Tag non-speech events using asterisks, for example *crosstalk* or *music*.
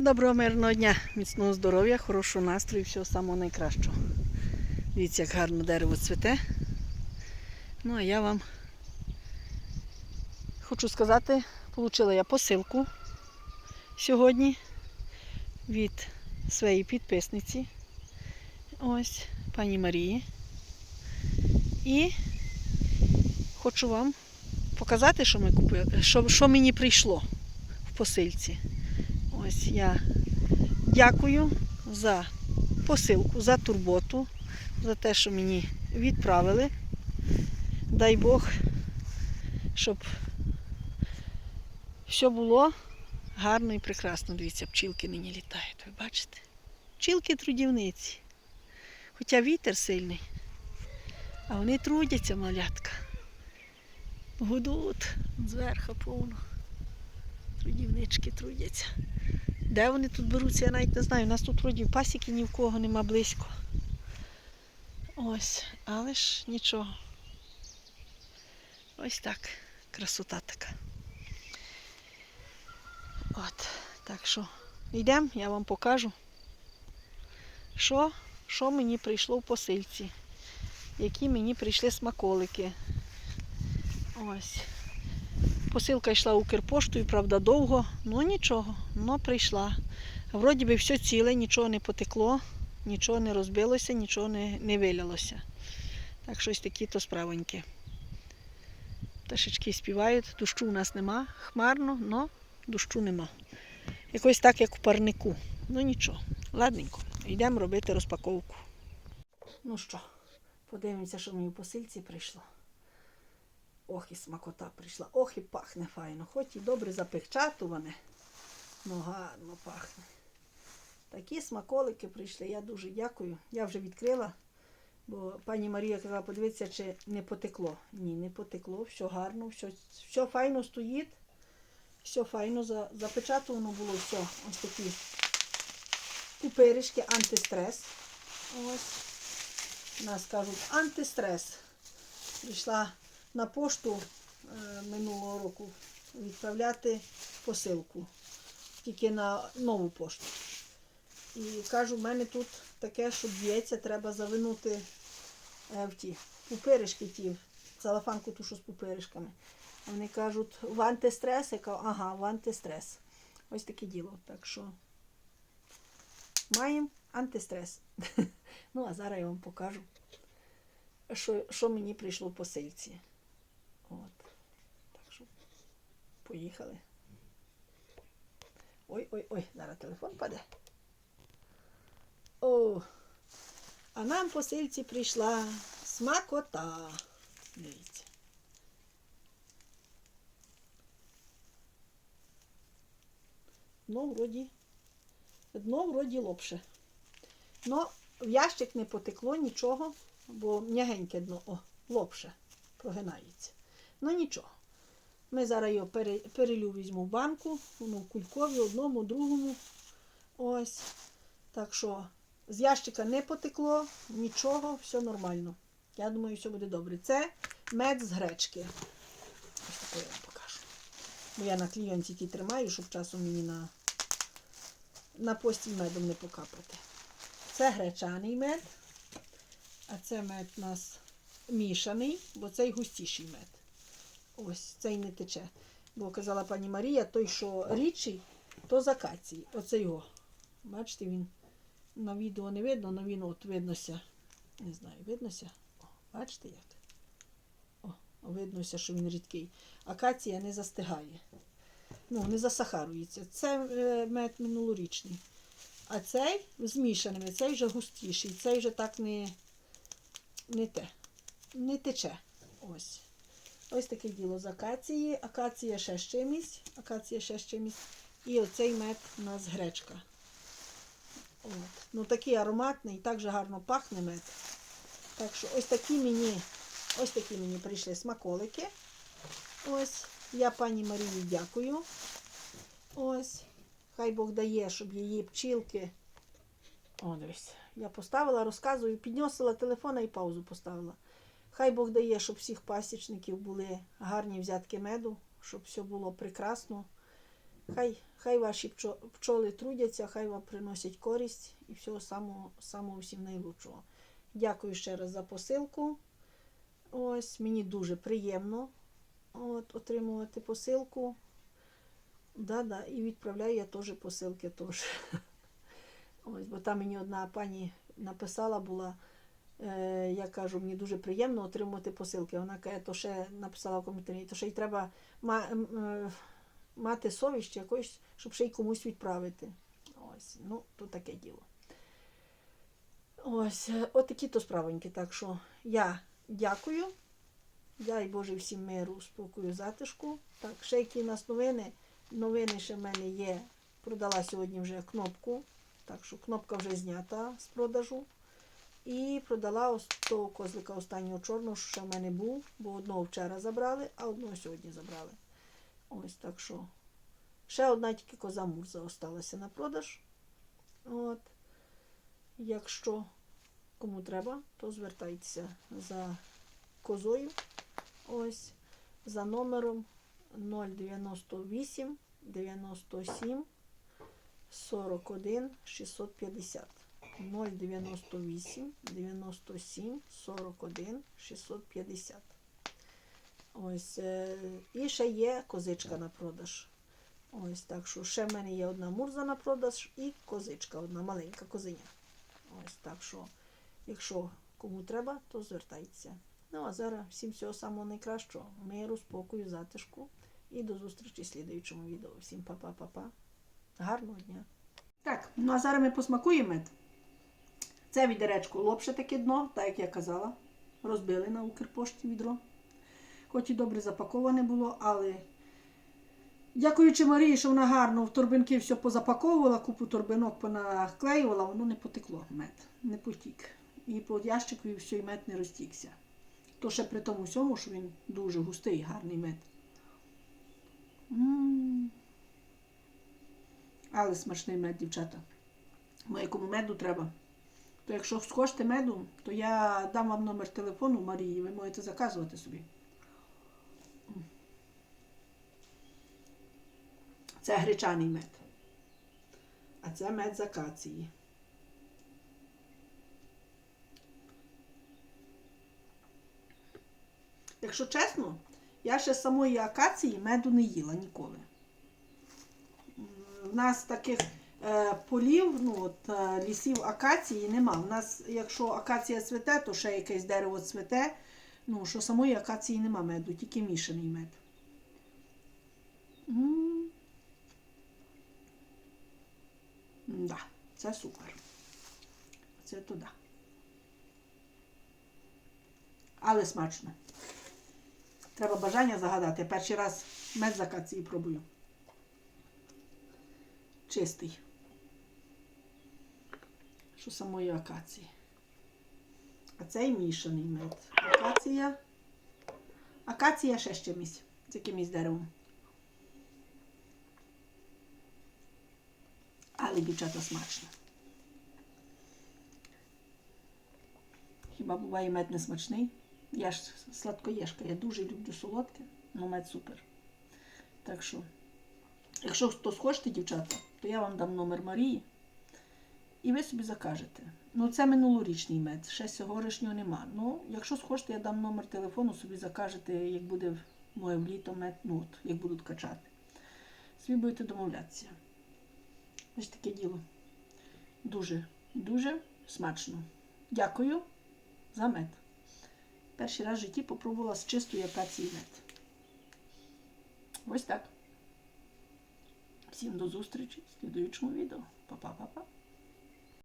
Доброго мирного дня, міцного здоров'я, хорошого настрою, всього самого найкращого. Дивіться, як гарно дерево цвіте. Ну, а я вам хочу сказати, отримала я посилку сьогодні від своєї підписниці, ось, пані Марії. І хочу вам показати, що, ми купили, що, що мені прийшло в посилці. Ось я дякую за посилку, за турботу, за те, що мені відправили. Дай Бог, щоб все було гарно і прекрасно. Дивіться, пчілки нині літають. Ви бачите? Пчілки трудівниці. Хоча вітер сильний, а вони трудяться, малятка. Гудуть зверху повно. Трудівнички трудяться. Де вони тут беруться, я навіть не знаю. У нас тут вроді пасіки ні в кого нема близько. Ось, але ж нічого. Ось так. Красота така. От, так що йдемо, я вам покажу, що, що мені прийшло в посильці. Які мені прийшли смаколики. Ось. Посилка йшла Укрпоштою, правда, довго, ну нічого, ну прийшла. Вроді би все ціле, нічого не потекло, нічого не розбилося, нічого не, не вилялося. Так щось такі то справоньки. Пташечки співають, дощу у нас нема, хмарно, але дощу нема. Якось так, як у парнику. Ну нічого, ладненько, йдемо робити розпаковку. Ну що, подивимося, що мені в посильці прийшло. Ох, і смакота прийшла. Ох, і пахне файно. Хоч і добре запечатуване, ну гарно пахне. Такі смаколики прийшли. Я дуже дякую. Я вже відкрила, бо пані Марія казала, подивитися, чи не потекло. Ні, не потекло, все гарно, все, все файно стоїть. Все файно запечатувано було все. Ось такі пупиришки, антистрес. Ось. У нас кажуть антистрес. Прийшла на пошту е, минулого року відправляти посилку. Тільки на нову пошту. І кажу, в мене тут таке, що б'ється, треба завинути е, в ті пупиришки, ті, целофанку тушу з пупиришками. Вони кажуть, в антистрес, я кажу, ага, в антистрес. Ось таке діло. Так що маємо антистрес. *laughs* ну, а зараз я вам покажу, що, що мені прийшло в посильці. От. Так що поїхали. Ой, ой, ой, зараз телефон паде. О, а нам посильці прийшла смакота. Дивіться. Дно вроді, дно вроді лопше. Но в ящик не потекло нічого, бо м'ягеньке дно, о, лопше, прогинається. Ну нічого. Ми зараз його пере, перелю візьму в банку, воно в кулькові, одному, другому. Ось. Так що з ящика не потекло, нічого, все нормально. Я думаю, все буде добре. Це мед з гречки. Ось таке я вам покажу. Бо я на клійонці ті тримаю, щоб часом мені на, на постіль медом не покапати. Це гречаний мед, а це мед у нас мішаний, бо цей густіший мед. Ось цей не тече. Бо казала пані Марія, той, що рідший, то з акації. Оце його. Бачите, він на відео не видно, але він от виднося. Не знаю, виднося? О, бачите як? О, виднося, що він рідкий. Акація не застигає. Ну, не засахарується. Це е, мед минулорічний. А цей змішаний, цей вже густіший, цей вже так не, не те. Не тече. Ось. Ось таке діло з акації. Акація ще з чимось. Акація ще з. І оцей мед у нас гречка. От. Ну такий ароматний, так же гарно пахне мед. Так що ось такі мені, ось такі мені прийшли смаколики. Ось. Я пані Марії дякую. Ось. Хай Бог дає, щоб її пчілки. О. Я поставила, розказую, підносила телефона і паузу поставила. Хай Бог дає, щоб всіх пасічників були гарні взятки меду, щоб все було прекрасно. Хай, хай ваші пчоли трудяться, хай вам приносять користь і всього самого, самого всім найлучшого. Дякую ще раз за посилку. Ось, мені дуже приємно от, отримувати посилку. Да-да, і відправляю я теж посилки теж. *laughs* Ось, бо там мені одна пані написала була. Е, я кажу, мені дуже приємно отримувати посилки. Вона каже, то ще написала в коментарі, то ще й треба е, мати совість якось, щоб ще й комусь відправити. Ось, ну, то таке діло. Ось, е, от такі то справоньки. Так що я дякую. Дай Боже всім миру, спокою, затишку. Так, ще які у нас новини. Новини ще в мене є. Продала сьогодні вже кнопку. Так що кнопка вже знята з продажу. І продала ось того козлика останнього чорного, що ще в мене був, бо одного вчора забрали, а одного сьогодні забрали. Ось так що. Ще одна тільки коза Мурза осталася на продаж. От. Якщо кому треба, то звертайтеся за козою. Ось за номером 098 97 41 650. 098 97 41 650. Ось. е, І ще є козичка на продаж. Ось так що ще в мене є одна мурза на продаж і козичка, одна маленька козиня. Ось так що, якщо кому треба, то звертайтеся. Ну а зараз всім всього самого найкращого. Миру, спокою, затишку. І до зустрічі в слідуючому відео. Всім па-па-па-па. Гарного дня. Так, ну а зараз ми посмакуємо. Це відеречко лопше таке дно, так як я казала. Розбили на Укрпошті відро. Хоч і добре запаковане було, але дякуючи Марії, що вона гарно в торбинки все позапаковувала, купу торбинок понаклеювала, воно не потекло мед, не потік. І по ящику і все, і мед не розтікся. То ще при тому всьому, що він дуже густий, гарний мед. М. Але смачний мед, дівчата. Мо якому меду треба. То якщо схочете меду, то я дам вам номер телефону Марії, ви можете заказувати собі. Це гречаний мед. А це мед з акації. Якщо чесно, я ще з самої акації меду не їла ніколи. В нас таких полів, ну от е, лісів акації нема. У нас, якщо акація цвете, то ще якесь дерево цвете. Ну, що самої акації нема меду, тільки мішаний мед. Да, це супер. Це туди. Але смачно. Треба бажання загадати. Перший раз мед з акації пробую. Чистий. Що самої акації. А цей мішаний мед. Акація. Акація ще з чимось. З якимось деревом. Але дівчата смачно. Хіба буває мед не смачний? Я ж сладкоєшка, я дуже люблю солодке, але мед супер. Так що, якщо хтось хочете, дівчата, то я вам дам номер Марії. І ви собі закажете. Ну, це минулорічний мед, ще сьогоднішнього нема. Ну, якщо схочете, я дам номер телефону, собі закажете, як буде моє літо мед, ну от, як будуть качати. Собі будете домовлятися. Ось таке діло. Дуже, дуже смачно. Дякую за мед. Перший раз в житті попробувала з чистої акації мед. Ось так. Всім до зустрічі в слідуючому відео. Па-па-па-па.